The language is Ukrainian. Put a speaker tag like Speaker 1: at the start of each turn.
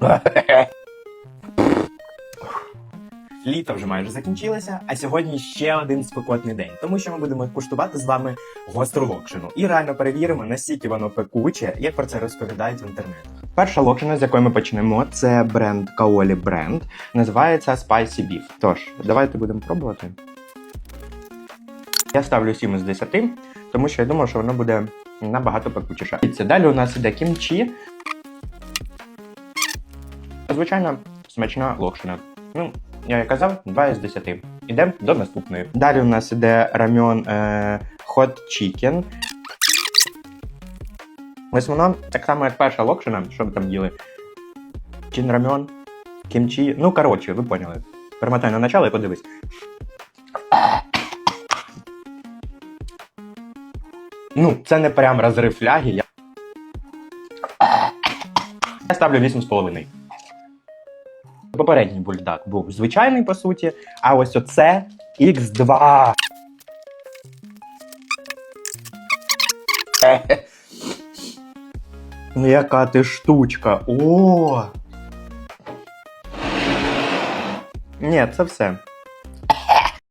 Speaker 1: Літо вже майже закінчилося, а сьогодні ще один спекотний день, тому що ми будемо куштувати з вами гостру локшину і реально перевіримо, наскільки воно пекуче, як про це розповідають в інтернетах. Перша локшина, з якої ми почнемо, це бренд Kaoli бренд. Називається Spicy Beef. Тож, давайте будемо пробувати. Я ставлю 7 з 10, тому що я думаю, що воно буде набагато пекучіше. Далі у нас іде кімчі. Звичайно, смачна локшина. Ну, я як казав, 2 із 10. Ідемо до наступної. Далі у нас іде рамьон е, Hot Chicken. Ось воно так само, як перша локшина, що ми там їли. Чин рамьон, кімчі. Ну, коротше, ви поняли. Перемотай на начало і подивись. Ну, це не прям розрив фляги. Я, я ставлю 8,5. Попередній бульдак був звичайний, по суті, а ось оце X2. Ну, Яка ти штучка. О! Ні, це все.